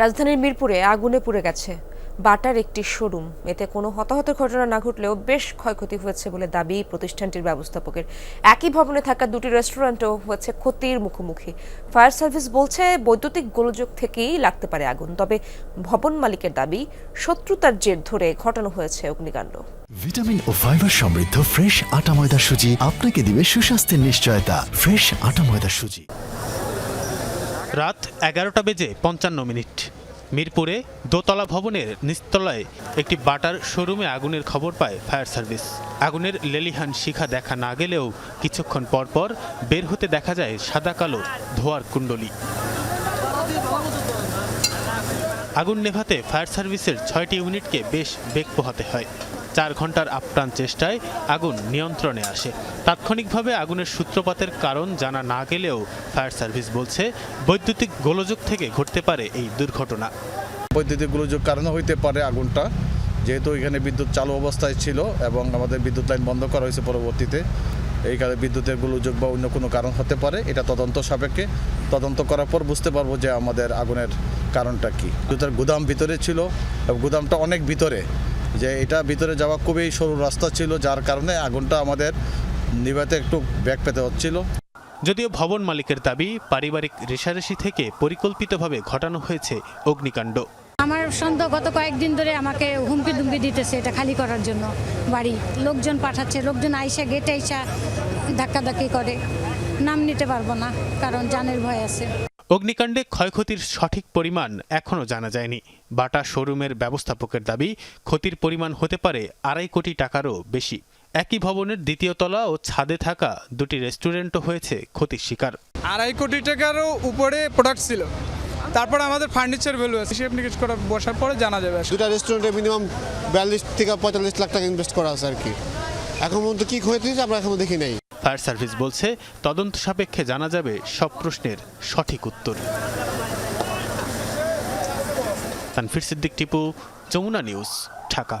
রাজধানীর মিরপুরে আগুনে পুড়ে গেছে। বাটার একটি শোরুম। এতে কোনো হতাহতের ঘটনা না ঘটলেও বেশ ক্ষয়ক্ষতি হয়েছে বলে দাবি প্রতিষ্ঠানটির ব্যবস্থাপকের। একই ভবনে থাকা দুটি রেস্টুরেন্টও হয়েছে ক্ষতির মুখোমুখি। ফায়ার সার্ভিস বলছে, বৈদ্যুতিক গোলযোগ থেকেই লাগতে পারে আগুন, তবে ভবন মালিকের দাবি, শত্রুতার জের ধরে ঘটানো হয়েছে অগ্নিকাণ্ড। ভিটামিন ও ফাইবার সমৃদ্ধ ফ্রেশ আটা ময়দা সুজি আপনাকে দিবে সুস্বাস্থ্যের নিশ্চয়তা। ফ্রেশ আটা ময়দা সুজি। রাত এগারোটা বেজে পঞ্চান্ন মিনিট। মিরপুরে দোতলা ভবনের নিচতলায় একটি বাটার শোরুমে আগুনের খবর পায় ফায়ার সার্ভিস। আগুনের লেলিহান শিখা দেখা না গেলেও কিছুক্ষণ পরপর বের হতে দেখা যায় সাদা কালো ধোয়ার কুণ্ডলী। আগুন নেভাতে ফায়ার সার্ভিসের ছয়টি ইউনিটকে বেশ বেগ পোহাতে হয়। চার ঘণ্টার আপ্রাণ চেষ্টায় আগুন নিয়ন্ত্রণে আসে। তাৎক্ষণিকভাবে আগুনের সূত্রপাতের কারণ জানা না গেলেও ফায়ার সার্ভিস বলছে, বৈদ্যুতিক গোলযোগ থেকে ঘটতে পারে এই দুর্ঘটনা। বৈদ্যুতিক গোলযোগ কারণে হইতে পারে আগুনটা, যেহেতু এখানে বিদ্যুৎ চালু অবস্থায় ছিল এবং আমাদের বিদ্যুৎ লাইন বন্ধ করা হয়েছে পরবর্তীতে। এই কারণে বিদ্যুতের গোলযোগ বা অন্য কোনো কারণ হতে পারে, এটা তদন্ত সাপেক্ষে। তদন্ত করার পর বুঝতে পারব যে আমাদের আগুনের কারণটা কি। বিদ্যুতের গুদাম ভিতরে ছিল এবং গুদামটা অনেক ভিতরে। যে এটা ভিতরে যাওয়া খুবই সরু রাস্তা ছিল যার কারণে আগুনটা আমাদের নিভাতে একটু ব্যাগ পেতে হচ্ছিল। যদিও ভবন মালিকের দাবি পারিবারিক রেশারেশি থেকে পরিকল্পিতভাবে ঘটানো হয়েছে অগ্নিকাণ্ড। আমার সন্দেহ গত কয়েকদিন ধরে আমাকে হুমকি দুমকি দিতেছে এটা খালি করার জন্য বাড়ি। লোকজন পাঠাচ্ছে লোকজন আইসা গেটে আইসা ধাক্কাধাক্কি করে। নাম নিতে পারব না কারণ জানের ভয় আছে। অগ্নিকাণ্ডে ক্ষয়ক্ষতির সঠিক পরিমাণ এখনও জানা যায়নি। বাটা শোরুমের ব্যবস্থাপকের দাবি ক্ষতির পরিমাণ হতে পারে আড়াই কোটি টাকারও বেশি। একই ভবনের দ্বিতীয় তলা ও ছাদে থাকা দুটি রেস্টুরেন্টও হয়েছে ক্ষতির শিকার। আড়াই কোটি টাকারও উপরে প্রোডাক্ট ছিল। তারপর আমাদের ফার্নিচার ভ্যালু আছে। হিসেব নিকেশ করা বসার পরে জানা যাবে। দুটা রেস্টুরেন্টে মিনিমাম বিয়াল্লিশ থেকে পঁয়তাল্লিশ লাখ টাকা ইনভেস্ট করা আছে আর কি। এখন পর্যন্ত কি ক্ষতি হয়েছে আমরা এখনও দেখি নাই। ফায়ার সার্ভিস বলছে, তদন্ত সাপেক্ষে জানা যাবে সব প্রশ্নের সঠিক উত্তর। তানফির সিদ্দিক টিপু, যমুনা নিউজ, ঢাকা।